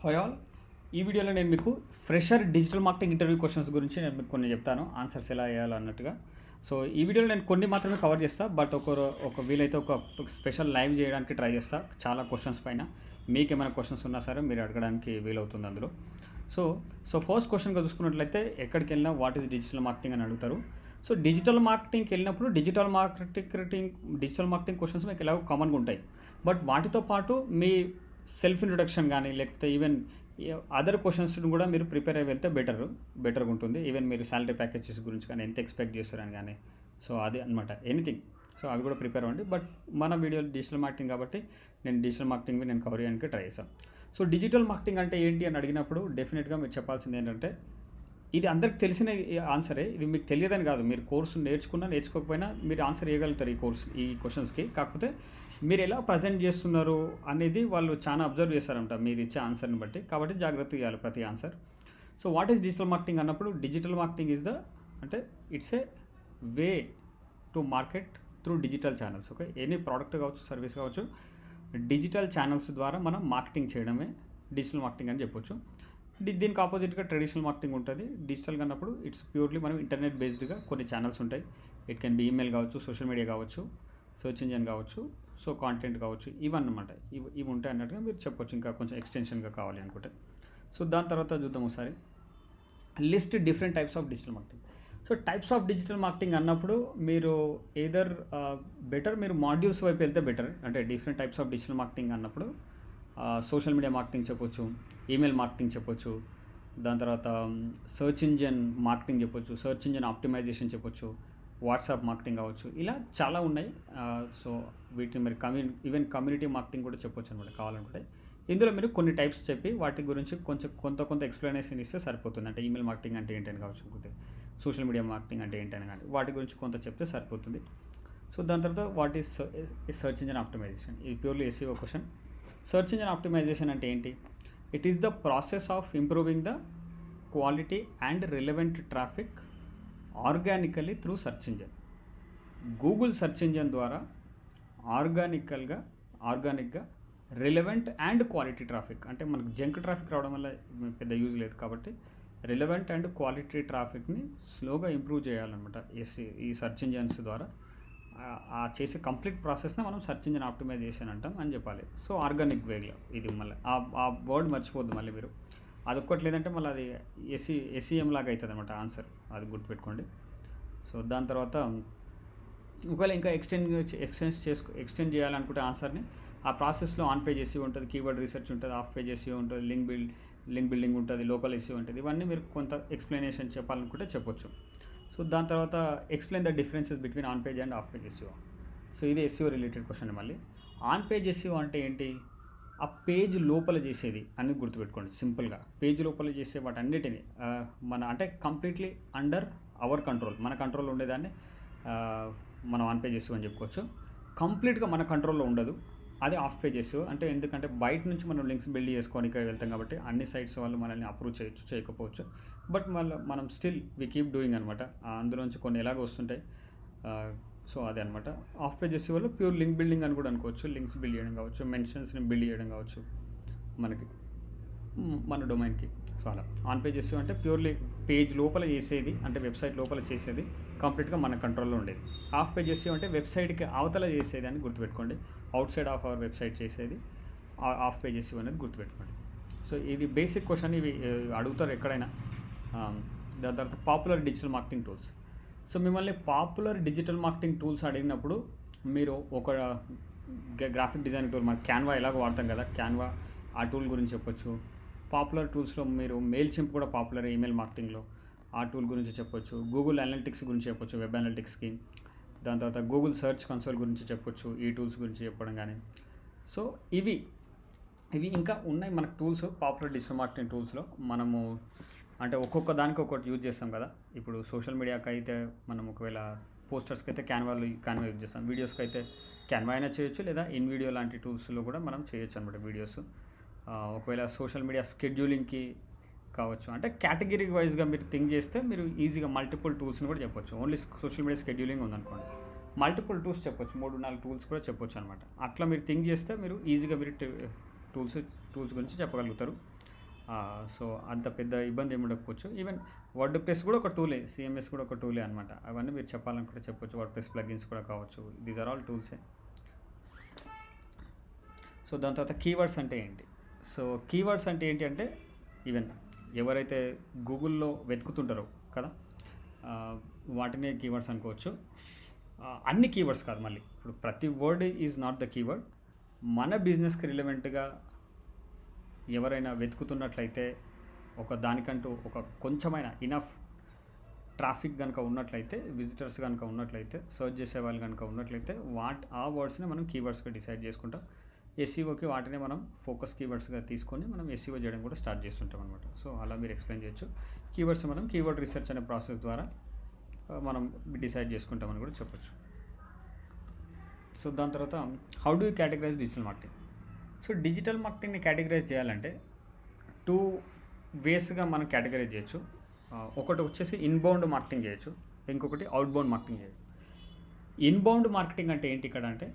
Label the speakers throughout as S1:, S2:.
S1: Hi all ఈ వీడియోలో నేను మీకు fresher digital marketing interview questions గురించి నేను మీకు కొన్ని చెప్తాను. ఆన్సర్స్ ఎలా వేయాలి అన్నట్టుగా సో ఈ వీడియోలో నేను కొన్ని మాత్రమే కవర్ చేస్తా బట్ ఒక ఒక వీలైతే ఒక స్పెషల్ లైవ్ చేయడానికి ట్రై చేస్తా చాలా క్వశ్చన్స్ పైన. మీకు ఏమైనా క్వశ్చన్స్ ఉన్నా సరే మీరు అడగడానికి వీలవుతుంది అందులో. సో సో ఫస్ట్ క్వశ్చన్గా చూసుకున్నట్లయితే ఎక్కడికి వెళ్ళినా వాట్ ఈస్ డిజిటల్ మార్కెటింగ్ అని అడుగుతారు. సో డిజిటల్ మార్కెటింగ్కి వెళ్ళినప్పుడు digital marketing digital marketing questions మీకు ఎలాగో కామన్గా ఉంటాయి. బట్ వాటితో పాటు మీ సెల్ఫ్ ఇంట్రొడక్షన్ కానీ లేకపోతే ఈవెన్ అదర్ క్వశ్చన్స్ కూడా మీరు ప్రిపేర్ అయ్యి వెళ్తే బెటర్ బెటర్గా ఉంటుంది. ఈవెన్ మీరు శాలరీ ప్యాకేజెస్ గురించి కానీ ఎంత ఎక్స్పెక్ట్ చేస్తారని కానీ. సో అది అనమాట ఎనీథింగ్. సో అవి కూడా ప్రిపేర్ అవ్వండి. బట్ మన వీడియోలు డిజిటల్ మార్కెటింగ్ కాబట్టి నేను డిజిటల్ మార్కెటింగ్ నేను కవర్ చేయడానికి ట్రై చేస్తాను సో డిజిటల్ మార్కెటింగ్ అంటే ఏంటి అని అడిగినప్పుడు డెఫినెట్గా మీరు చెప్పాల్సింది ఏంటంటే ఇది అందరికి తెలిసిన ఆన్సరే. ఇది మీకు తెలియదని కాదు. మీరు కోర్సు నేర్చుకున్నా నేర్చుకోకపోయినా మీరు ఆన్సర్ ఇవ్వగలుగుతారు ఈ కోర్స్ ఈ క్వశ్చన్స్కి. కాకపోతే మీరు ఎలా ప్రజెంట్ చేస్తున్నారు అనేది వాళ్ళు చాలా అబ్జర్వ్ చేస్తారంట మీరు ఇచ్చే ఆన్సర్ని బట్టి. కాబట్టి జాగ్రత్త ఇవ్వాలి ప్రతి answer so what is digital marketing అన్నప్పుడు డిజిటల్ మార్కెటింగ్ ఇస్ ద అంటే it's a way to market through digital channels okay any product కావచ్చు సర్వీస్ కావచ్చు డిజిటల్ ఛానల్స్ ద్వారా మనం మార్కెటింగ్ చేయడమే డిజిటల్ మార్కెటింగ్ అని చెప్పొచ్చు. దీనికి ఆపోజిట్గా ట్రెడిషనల్ మార్కెటింగ్ ఉంటుంది. డిజిటల్గా అన్నప్పుడు ఇట్స్ ప్యూర్లీ మనం ఇంటర్నెట్ బేస్డ్గా కొన్ని ఛానల్స్ ఉంటాయి. ఇట్ కెన్ బి ఈమెయిల్ కావచ్చు సోషల్ మీడియా కావచ్చు సర్చ్ ఇంజన్ కావచ్చు సో కాంటెంట్ కావచ్చు ఇవన్నమాట. ఇవి ఇవి ఉంటాయి అన్నట్టుగా మీరు చెప్పొచ్చు. ఇంకా కొంచెం ఎక్స్టెన్షన్గా కావాలి అనుకుంటే. సో దాని తర్వాత చూద్దాం ఒకసారి. List different types of digital marketing so types of digital marketing అన్నప్పుడు మీరు ఏదర్ బెటర్ మీరు మాడ్యూల్స్ వైపు వెళ్తే బెటర్ అంటే different types of digital marketing అన్నప్పుడు సోషల్ మీడియా మార్కెటింగ్ చెప్పొచ్చు ఈమెయిల్ మార్కెటింగ్ చెప్పొచ్చు దాని తర్వాత సర్చ్ ఇంజన్ మార్కెటింగ్ చెప్పొచ్చు సర్చ్ ఇంజన్ ఆప్టిమైజేషన్ చెప్పొచ్చు వాట్సాప్ మార్కెటింగ్ కావచ్చు ఇలా చాలా ఉన్నాయి. సో వీటిని మరి కమ్యూని ఈవెన్ కమ్యూనిటీ మార్కెటింగ్ కూడా చెప్పొచ్చు అనమాట కావాలనుకుంటే. ఇందులో మీరు కొన్ని టైప్స్ చెప్పి వాటి గురించి కొంచెం కొంత కొంత ఎక్స్ప్లెనేషన్ ఇస్తే సరిపోతుంది. అంటే ఈమెయిల్ మార్కెటింగ్ అంటే ఏంటని కావచ్చు అనుకుంటే సోషల్ మీడియా మార్కెటింగ్ అంటే ఏంటని కానీ వాటి గురించి కొంత చెప్తే సరిపోతుంది. సో దాని తర్వాత what is search engine optimisation? ఇది purely SEO question. Search engine optimisation అంటే ఏంటి? It is the process of improving the quality and relevant traffic organically through search engine. Google search engine ద్వారా ఆర్గానికల్గా ఆర్గానిక్గా రిలవెంట్ అండ్ క్వాలిటీ ట్రాఫిక్ అంటే మనకు junk traffic రావడం వల్ల పెద్ద యూజ్ లేదు కాబట్టి రిలవెంట్ అండ్ క్వాలిటీ ట్రాఫిక్ని స్లోగా ఇంప్రూవ్ చేయాలన్నమాట ఎస్సీ ఈ సెర్చ్ ఇంజన్స్ ద్వారా. ఆ- చేసే కంప్లీట్ ప్రాసెస్ని మనం సెర్చ్ ఇంజిన్ ఆప్టిమైజేషన్ అంటాం అని చెప్పాలి. సో ఆర్గానిక్ వేలో ఇది మళ్ళీ. ఆ ఆ వర్డ్ మర్చిపోద్దు మళ్ళీ మీరు. అది ఒక్కటి లేదంటే మళ్ళీ అది ఎస్సీ ఎస్సీఎం లాగా అవుతుంది అనమాట ఆన్సర్. అది గుర్తుపెట్టుకోండి. సో దాని తర్వాత ఒకవేళ ఇంకా ఎక్స్టెండ్ ఎక్స్టెండ్ చేసుకో ఎక్స్టెండ్ చేయాలనుకుంటే ఆన్సర్ని ఆ ప్రాసెస్లో ఆన్ పేజ్ ఎస్సీ ఉంటుంది కీవర్డ్ రీసెర్చ్ ఉంటుంది ఆఫ్ పేజ్ ఎస్సీ ఉంటుంది లింక్ బిల్డ్ లింక్ బిల్డింగ్ ఉంటుంది లోకల్ ఎస్సీ ఉంటుంది. ఇవన్నీ మీరు కొంత ఎక్స్ప్లెనేషన్ చెప్పాలనుకుంటే చెప్పొచ్చు. సో దాని తర్వాత explain the differences between on page and off page SEO so ఇది ఎస్సీఓ రిలేటెడ్ క్వశ్చన్ మళ్ళీ. ఆన్ పేజ్ ఎస్సీఓ అంటే ఏంటి? ఆ పేజ్ లోపల చేసేది అని గుర్తుపెట్టుకోండి సింపుల్గా. పేజ్ లోపల చేసే వాటన్నిటిని మన అంటే కంప్లీట్లీ అండర్ అవర్ కంట్రోల్ మన కంట్రోల్లో ఉండేదాన్ని మనం ఆన్ పే ఎస్సీఓ అని చెప్పుకోవచ్చు. కంప్లీట్గా మన కంట్రోల్లో ఉండదు అది ఆఫ్ పేజెస్ అంటే ఎందుకంటే బయట నుంచి మనం లింక్స్ బిల్డ్ చేసుకోనికి వెళ్తాం కాబట్టి అన్ని సైట్స్ వాళ్ళు మనల్ని అప్రూవ్ చేయొచ్చు చేయకపోవచ్చు. బట్ మళ్ళీ మనం స్టిల్ వి కీప్ డూయింగ్ అనమాట అందులోంచి కొన్ని ఎలాగ వస్తుంటాయి. సో అదే అనమాట ఆఫ్ పేజెస్ వల్ల ప్యూర్ లింక్ బిల్డింగ్ అని కూడా అనుకోవచ్చు లింక్స్ బిల్డ్ చేయడం కావచ్చు మెన్షన్స్ని బిల్డ్ చేయడం కావచ్చు మనకి మన డొమైన్కి సో అలా. ఆన్ పేజెస్ అంటే ప్యూర్లీ పేజ్ లోపల చేసేది అంటే వెబ్సైట్ లోపల చేసేది కంప్లీట్గా మన కంట్రోల్లో ఉండేది. ఆఫ్ పేజెస్ అంటే వెబ్సైట్కి అవతల చేసేది అని గుర్తుపెట్టుకోండి. Outside of our website చేసేది ఆఫ్ పేజెస్ అనేది గుర్తుపెట్టుకోండి. సో ఇది బేసిక్ క్వశ్చన్ ఇవి అడుగుతారు ఎక్కడైనా. దాని తర్వాత popular digital marketing tools so మిమ్మల్ని పాపులర్ డిజిటల్ మార్కెటింగ్ టూల్స్ అడిగినప్పుడు మీరు ఒక గ్రాఫిక్ డిజైన్ టూల్ మన క్యాన్వా ఎలాగో వాడతాం కదా క్యాన్వా ఆ టూల్ గురించి చెప్పొచ్చు. పాపులర్ టూల్స్లో మీరు మెయిల్ చింప్ కూడా పాపులర్ ఈమెయిల్ మార్కెటింగ్లో ఆ టూల్ గురించి చెప్పొచ్చు. గూగుల్ అనలిటిక్స్ గురించి చెప్పొచ్చు వెబ్ అనలిటిక్స్కి దాని తర్వాత గూగుల్ సెర్చ్ కన్సోల్ గురించి చెప్పొచ్చు ఈ టూల్స్ గురించి చెప్పడం కానీ సో ఇవి ఇవి ఇంకా ఉన్నాయి మనకు టూల్స్ పాపులర్ డిజిటల్ మార్కెటింగ్ టూల్స్లో మనము అంటే ఒక్కొక్క దానికి ఒక్కొక్కటి యూజ్ చేస్తాం కదా. ఇప్పుడు సోషల్ మీడియాకి అయితే మనం ఒకవేళ పోస్టర్స్కి అయితే క్యాన్వాలు క్యాన్వా యూజ్ చేస్తాం. వీడియోస్కి అయితే క్యాన్వా అయినా చేయొచ్చు లేదా ఇన్ వీడియో లాంటి టూల్స్లో కూడా మనం చేయొచ్చు అనమాట వీడియోస్ ఒకవేళ సోషల్ మీడియా స్కెడ్యూలింగ్కి కావచ్చు. అంటే కేటగిరీ వైజ్గా మీరు థింక్ చేస్తే మీరు ఈజీగా మల్టిపుల్ టూల్స్ని కూడా చెప్పొచ్చు. ఓన్లీ సోషల్ మీడియా స్కెడ్యూలింగ్ ఉందనుకోండి. మల్టిపుల్ టూల్స్ చెప్పొచ్చు. మూడు నాలుగు టూల్స్ కూడా చెప్పొచ్చు అనమాట అట్లా మీరు థింక్ చేస్తే మీరు ఈజీగా మీరు టూల్స్ టూల్స్ గురించి చెప్పగలుగుతారు. సో అంత పెద్ద ఇబ్బంది ఏమి ఉండకపోవచ్చు. ఈవెన్ వర్డ్ ప్రెస్ కూడా ఒక టూలే సిఎంఎస్ కూడా ఒక టూలే అనమాట అవన్నీ మీరు చెప్పాలనుకుంటే చెప్పొచ్చు. వర్డ్ ప్రెస్ ప్లగిన్స్ కూడా కావచ్చు. దీస్ ఆర్ ఆల్ టూల్సే సో దాని తర్వాత కీవర్డ్స్ అంటే ఏంటి? సో కీవర్డ్స్ అంటే ఏంటి అంటే ఈవెన్ ఎవరైతే గూగుల్లో వెతుకుతుంటారో కదా వాటినే కీవర్డ్స్ అనుకోవచ్చు. అన్ని కీవర్డ్స్ కాదు మళ్ళీ. ఇప్పుడు ప్రతి word is not the keyword మన బిజినెస్కి రిలవెంట్గా ఎవరైనా వెతుకుతున్నట్లయితే ఒక దానికంటూ ఒక కొంచెమైన ఇనఫ్ ట్రాఫిక్ కనుక ఉన్నట్లయితే విజిటర్స్ కనుక ఉన్నట్లయితే సర్చ్ చేసే వాళ్ళు కనుక ఉన్నట్లయితే వాట్ ఆ వర్డ్స్ని మనం కీవర్డ్స్గా డిసైడ్ చేసుకుంటాం. ఎస్సీఓకి వాటిని మనం ఫోకస్ కీవర్డ్స్గా తీసుకొని మనం ఎస్సీఓ చేయడం కూడా స్టార్ట్ చేస్తుంటాం అనమాట సో అలా మీరు ఎక్స్ప్లెయిన్ చేయొచ్చు. కీవర్డ్స్ మనం కీవర్డ్ రీసెర్చ్ అనే ప్రాసెస్ ద్వారా మనం డిసైడ్ చేసుకుంటామని కూడా చెప్పొచ్చు. సో దాని తర్వాత how do you categorize digital marketing so digital మార్కెటింగ్ని categorise చేయాలంటే టూ వేస్గా మనం కేటగరైజ్ చేయొచ్చు. ఒకటి వచ్చేసి ఇన్బౌండ్ మార్కెటింగ్ చేయొచ్చు. ఇంకొకటి అవుట్బౌండ్ మార్కెటింగ్ చేయొచ్చు. ఇన్బౌండ్ మార్కెటింగ్ అంటే ఏంటి ఇక్కడ అంటే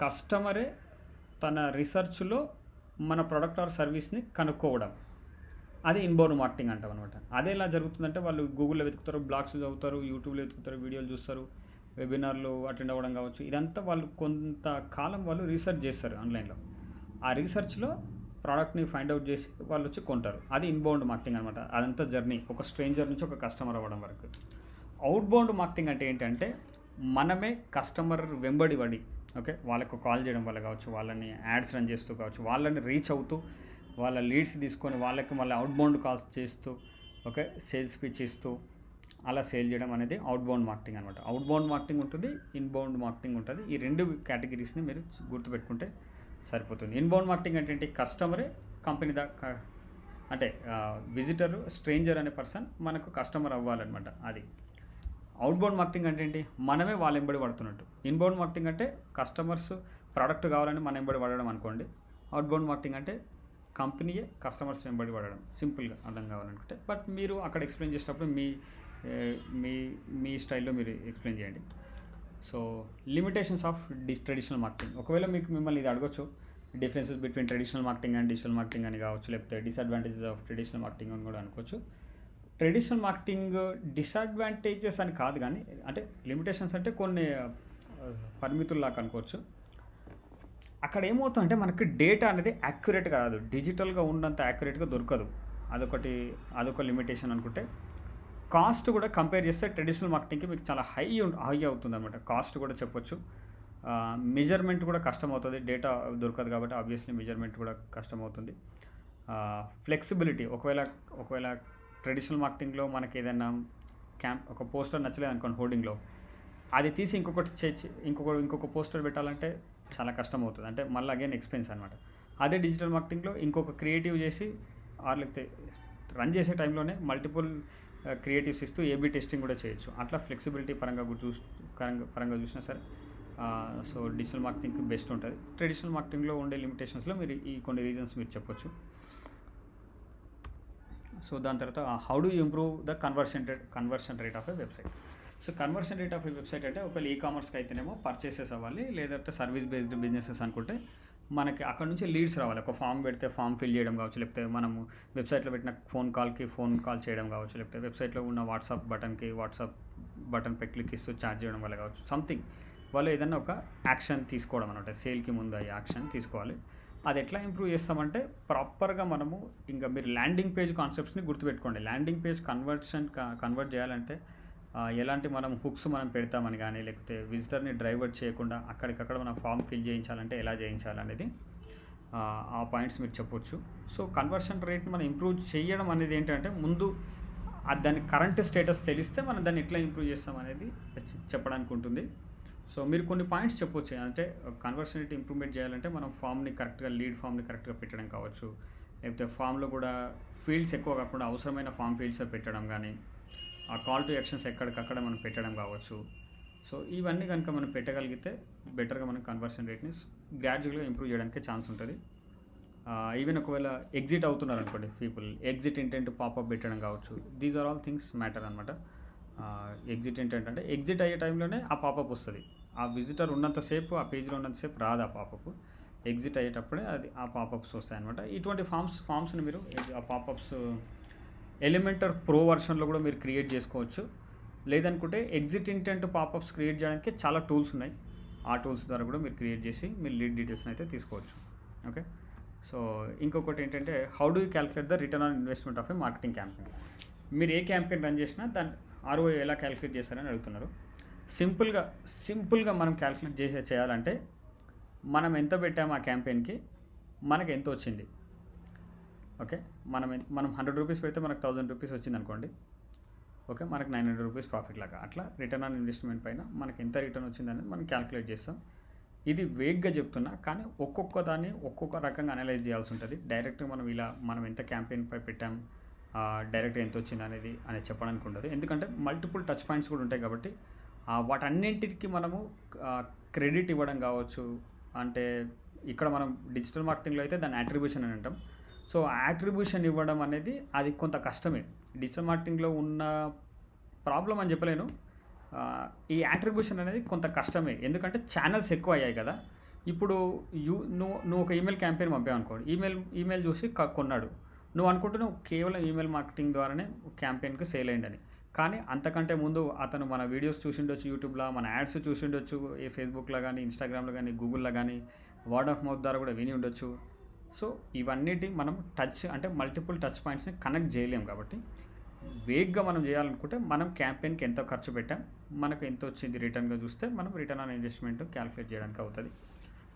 S1: కస్టమరే తన రీసెర్చ్లో మన ప్రొడక్ట్ ఆర్ సర్వీస్ని కనుక్కోవడం. అది ఇన్బౌండ్ మార్కెటింగ్ అంటాం అనమాట అదే ఎలా జరుగుతుందంటే వాళ్ళు గూగుల్లో వెతుకుతారు బ్లాగ్స్ చదువుతారు యూట్యూబ్లో వెతుకుతారు వీడియోలు చూస్తారు. వెబినార్లు అటెండ్ అవ్వడం కావచ్చు ఇదంతా వాళ్ళు కొంతకాలం వాళ్ళు రీసెర్చ్ చేస్తారు ఆన్లైన్లో. ఆ రీసెర్చ్లో ప్రోడక్ట్ని ఫైండ్ అవుట్ చేసి వాళ్ళు వచ్చి కొంటారు. అది ఇన్బౌండ్ మార్కెటింగ్ అనమాట అదంతా జర్నీ. ఒక స్ట్రేంజర్ నుంచి ఒక కస్టమర్ అవ్వడం వరకు. అవుట్బౌండ్ మార్కెటింగ్ అంటే ఏంటంటే మనమే కస్టమర్ వెంబడి పడి ఓకే వాళ్ళకు కాల్ చేయడం వల్ల కావచ్చు వాళ్ళని యాడ్స్ రన్ చేస్తూ కావచ్చు వాళ్ళని రీచ్ అవుతూ వాళ్ళ లీడ్స్ తీసుకొని వాళ్ళకి మళ్ళీ అవుట్బౌండ్ కాల్స్ చేస్తూ ఓకే సేల్స్ పిచ్ ఇస్తూ అలా సేల్ చేయడం అనేది అవుట్బౌండ్ మార్కెటింగ్ అనమాట అవుట్బౌండ్ మార్కెటింగ్ ఉంటుంది ఇన్బౌండ్ మార్కెటింగ్ ఉంటుంది. ఈ రెండు కేటగిరీస్ని మీరు గుర్తుపెట్టుకుంటే సరిపోతుంది. ఇన్బౌండ్ మార్కెటింగ్ అంటే కస్టమరే కంపెనీ దా అంటే విజిటర్ స్ట్రేంజర్ అనే పర్సన్ మనకు కస్టమర్ అవ్వాలన్నమాట. అది. అవుట్బౌండ్ మార్కెటింగ్ అంటే ఏంటి? మనమే వాళ్ళ ఎంబడి పడుతున్నట్టు. ఇన్బౌండ్ మార్కెటింగ్ అంటే కస్టమర్స్ ప్రోడక్ట్ కావాలని మన ఎంబడి పడడం అనుకోండి. అవుట్బౌండ్ మార్కెటింగ్ అంటే కంపెనీయే కస్టమర్స్ వెంబడి పడడం. సింపుల్గా అర్థం కావాలనుకుంటే. బట్ మీరు అక్కడ ఎక్స్ప్లెయిన్ చేసేటప్పుడు మీ మీ మీ స్టైల్లో మీరు ఎక్స్ప్లెయిన్ చేయండి. So limitations of the traditional marketing ఒకవేళ మీకు మిమ్మల్ని ఇది అడగొచ్చు differences between traditional marketing and digital marketing అని కావచ్చు లేకపోతే డిసడ్వాంటేజెస్ ఆఫ్ ట్రెడిషనల్ మార్కెటింగ్ అని కూడా అనుకోవచ్చు. ట్రెడిషనల్ మార్కెటింగ్ డిసడ్వాంటేజెస్ అని కాదు కానీ అంటే లిమిటేషన్స్ అంటే కొన్ని పరిమితుల్లాగా అనుకోవచ్చు. అక్కడ ఏమవుతుందంటే మనకి డేటా అనేది యాక్యురేట్గా రాదు. డిజిటల్గా ఉన్నంత యాక్యురేట్గా దొరకదు. అదొకటి అదొక లిమిటేషన్ అనుకుంటే. కాస్ట్ కూడా కంపేర్ చేస్తే ట్రెడిషనల్ మార్కెటింగ్కి మీకు చాలా హై హై అవుతుంది అనమాట కాస్ట్ కూడా చెప్పొచ్చు. మెజర్మెంట్ కూడా కష్టం అవుతుంది డేటా దొరకదు కాబట్టి ఆబ్వియస్లీ మెజర్మెంట్ కూడా కష్టం అవుతుంది ఫ్లెక్సిబిలిటీ ఒకవేళ ఒకవేళ ట్రెడిషనల్ మార్కెటింగ్లో మనకి ఏదైనా క్యాంప్ ఒక పోస్టర్ నచ్చలేదు అనుకోండి హోర్డింగ్లో అది తీసి ఇంకొకటి చేసి ఇంకొక ఇంకొక పోస్టర్ పెట్టాలంటే చాలా కష్టం అవుతుంది అంటే మళ్ళీ అగైన్ ఎక్స్పెన్స్ అనమాట అదే డిజిటల్ మార్కెటింగ్లో ఇంకొక క్రియేటివ్ చేసి ఆర్ లేకపోతే రన్ చేసే టైంలోనే మల్టిపుల్ క్రియేటివ్స్ ఇస్తూ ఏబీ టెస్టింగ్ కూడా చేయొచ్చు. అట్లా ఫ్లెక్సిబిలిటీ పరంగా చూ పరంగా పరంగా చూసినా సరే సో డిజిటల్ మార్కెటింగ్ బెస్ట్ ఉంటుంది. ట్రెడిషనల్ మార్కెటింగ్లో ఉండే లిమిటేషన్స్లో మీరు ఈ కొన్ని రీజన్స్ మీరు చెప్పొచ్చు. సో దాని తర్వాత how do improve the conversion rate conversion rate of a website so conversion rate of a website అంటే ఒకవేళ ఈ కామర్స్కి అయితేనేమో పర్చేసెస్ అవ్వాలి లేదంటే సర్వీస్ బేస్డ్ బిజినెసెస్ అనుకుంటే మనకి అక్కడ నుంచి లీడ్స్ రావాలి. ఒక ఫామ్ పెడితే ఫామ్ ఫిల్ చేయడం కావచ్చు లేకపోతే మనము వెబ్సైట్లో పెట్టిన ఫోన్ కాల్కి ఫోన్ కాల్ చేయడం కావచ్చు లేకపోతే వెబ్సైట్లో ఉన్న వాట్సాప్ బటన్కి వాట్సాప్ బటన్ పై క్లిక్ ఇస్తూ చార్జ్ చేయడం వల్ల కావచ్చు సంథింగ్ వాళ్ళు ఏదైనా ఒక యాక్షన్ తీసుకోవడం అనమాట సేల్కి ముందు అయ్యే యాక్షన్ తీసుకోవాలి. అది ఎట్లా ఇంప్రూవ్ చేస్తామంటే ప్రాపర్గా మనము ఇంకా మీరు ల్యాండింగ్ పేజ్ కాన్సెప్ట్స్ని గుర్తుపెట్టుకోండి. ల్యాండింగ్ పేజ్ కన్వర్షన్ కన్వర్ట్ చేయాలంటే ఎలాంటి మనం హుక్స్ మనం పెడతామని కానీ లేకపోతే విజిటర్ని డ్రైవర్ చేయకుండా అక్కడికక్కడ మనం ఫామ్ ఫిల్ చేయించాలంటే ఎలా చేయించాలనేది ఆ, ఆ పాయింట్స్ మీరు చెప్పొచ్చు. సో కన్వర్షన్ రేట్ని మనం ఇంప్రూవ్ చేయడం అనేది ఏంటంటే ముందు దాని కరెంట్ స్టేటస్ తెలిస్తే మనం దాన్ని ఎట్లా ఇంప్రూవ్ చేస్తాం అనేది చెప్పడానికి ఉంటుంది. సో మీరు కొన్ని పాయింట్స్ చెప్పొచ్చు. అంటే కన్వర్షన్ రేట్ ఇంప్రూవ్మెంట్ చేయాలంటే మనం ఫామ్ని కరెక్ట్గా లీడ్ ఫామ్ని కరెక్ట్గా పెట్టడం కావచ్చు. లేకపోతే ఫామ్లో కూడా ఫీల్డ్స్ ఎక్కువ కాకుండా అవసరమైన ఫామ్ ఫీల్డ్స్ పెట్టడం కానీ ఆ కాల్ టు యాక్షన్స్ ఎక్కడికక్కడ మనం పెట్టడం కావచ్చు. సో ఇవన్నీ కనుక మనం పెట్టగలిగితే బెటర్గా మనం కన్వర్షన్ రేట్ని గ్రాడ్యువల్గా ఇంప్రూవ్ చేయడానికి ఛాన్స్ ఉంటుంది. ఈవెన్ ఒకవేళ ఎగ్జిట్ అవుతున్నారు అనుకోండి పీపుల్ ఎగ్జిట్ ఇంటెంట్ పాపప్ పెట్టడం కావచ్చు. These are all things matter అనమాట ఎగ్జిట్ ఇంటెంట్ అంటే ఎగ్జిట్ అయ్యే టైంలోనే ఆ పాపప్ వస్తుంది. ఆ విజిటర్ ఉన్నంతసేపు ఆ పేజ్లో ఉన్నంతసేపు రాదు ఆ పాపప్ ఎగ్జిట్ అయ్యేటప్పుడే అది ఆ పాపప్స్ వస్తాయి అనమాట ఇటువంటి ఫామ్స్ ఫామ్స్ని మీరు ఆ పాపప్స్ ఎలిమెంటర్ ప్రో వర్షన్లో కూడా మీరు క్రియేట్ చేసుకోవచ్చు. లేదనుకుంటే ఎగ్జిట్ ఇంటెంట్ పాపప్స్ క్రియేట్ చేయడానికి చాలా టూల్స్ ఉన్నాయి. ఆ టూల్స్ ద్వారా కూడా మీరు క్రియేట్ చేసి మీరు లీడ్ డీటెయిల్స్ని అయితే తీసుకోవచ్చు. ఓకే సో ఇంకొకటి ఏంటంటే how do you calculate the return on investment of a marketing campaign మీరు ఏ క్యాంపెయిన్ రన్ చేసినా దాని ఆర్ఓఐ ఎలా క్యాలిక్యులేట్ చేస్తారని అడుగుతున్నారు. సింపుల్గా సింపుల్గా మనం క్యాలిక్యులేట్ చేసే చేయాలంటే మనం ఎంత పెట్టాము ఆ క్యాంపెయిన్కి మనకు ఎంత వచ్చింది? ఓకే? మనం మనం హండ్రెడ్ రూపీస్ పెడితే మనకు థౌజండ్ రూపీస్ వచ్చింది అనుకోండి ఓకే? మనకు నైన్ హండ్రెడ్ రూపీస్ ప్రాఫిట్ లాగా. అట్లా రిటర్న్ ఆన్ ఇన్వెస్ట్మెంట్ పైన మనకి ఎంత రిటర్న్ వచ్చింది అనేది మనం క్యాలిక్యులేట్ చేస్తాం. ఇది వేగ్గా చెప్తున్నా కానీ ఒక్కొక్క దాన్ని ఒక్కొక్క రకంగా అనలైజ్ చేయాల్సి ఉంటుంది. డైరెక్ట్గా మనం ఇలా మనం ఎంత క్యాంపెయిన్ పై పెట్టాం డైరెక్ట్ ఎంత వచ్చింది అనేది అనేది చెప్పడానికి ఉండదు. ఎందుకంటే మల్టిపుల్ టచ్ పాయింట్స్ కూడా ఉంటాయి కాబట్టి వాటన్నింటికి మనము క్రెడిట్ ఇవ్వడం కావచ్చు అంటే ఇక్కడ మనం డిజిటల్ మార్కెటింగ్లో అయితే దాన్ని అట్రిబ్యూషన్ అని అంటాం. సో యాట్రిబ్యూషన్ ఇవ్వడం అనేది అది కొంత కష్టమే. డిజిటల్ మార్కెటింగ్లో ఉన్న ప్రాబ్లం అని చెప్పలేను. ఈ యాట్రిబ్యూషన్ అనేది కొంత కష్టమే. ఎందుకంటే ఛానల్స్ ఎక్కువ అయ్యాయి కదా. ఇప్పుడు యూ నువ్వు నువ్వు ఒక ఈమెయిల్ క్యాంపెయిన్ పంపావు అనుకోండి ఈమెయిల్ ఈమెయిల్ చూసి కొన్నాడు. నువ్వు అనుకుంటున్నావు కేవలం ఈమెయిల్ మార్కెటింగ్ ద్వారానే క్యాంపెయిన్కి సేల్ అయ్యిందని కానీ అంతకంటే ముందు అతను మన వీడియోస్ చూసిండొచ్చు యూట్యూబ్లో మన యాడ్స్ చూసిండొచ్చు ఏ ఫేస్బుక్లో కానీ ఇన్స్టాగ్రామ్లో కానీ గూగుల్లో కానీ వర్డ్ ఆఫ్ మౌత్ ద్వారా కూడా విని ఉండొచ్చు. సో ఇవన్నిటి మనం టచ్ అంటే మల్టిపుల్ టచ్ పాయింట్స్ని కనెక్ట్ చేయలేం కాబట్టి వేగ్గా మనం చేయాలనుకుంటే మనం క్యాంపెయిన్కి ఎంత ఖర్చు పెట్టాం. మనకు ఎంత వచ్చింది రిటర్న్గా చూస్తే మనం రిటర్న్ ఆన్ ఇన్వెస్ట్మెంట్ క్యాలిక్యులేట్ చేయడానికి అవుతుంది.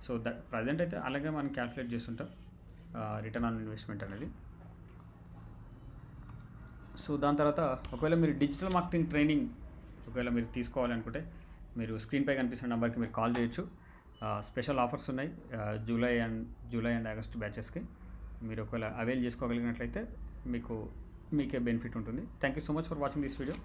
S1: సో ద ప్రజెంట్ అయితే అలాగే మనం క్యాలిక్యులేట్ చేస్తుంటాం. రిటర్న్ ఆన్ ఇన్వెస్ట్మెంట్ అనేది. సో దాని తర్వాత ఒకవేళ మీరు డిజిటల్ మార్కెటింగ్ ట్రైనింగ్ ఒకవేళ మీరు తీసుకోవాలనుకుంటే మీరు స్క్రీన్పై కనిపిస్తున్న నెంబర్కి మీరు కాల్ చేయొచ్చు. స్పెషల్ ఆఫర్స్ ఉన్నాయి. July and July and August బ్యాచెస్కి. మీరు ఒకవేళ అవైల్ చేసుకోగలిగినట్లయితే మీకు మీకే బెనిఫిట్ ఉంటుంది. Thank you so much for watching this video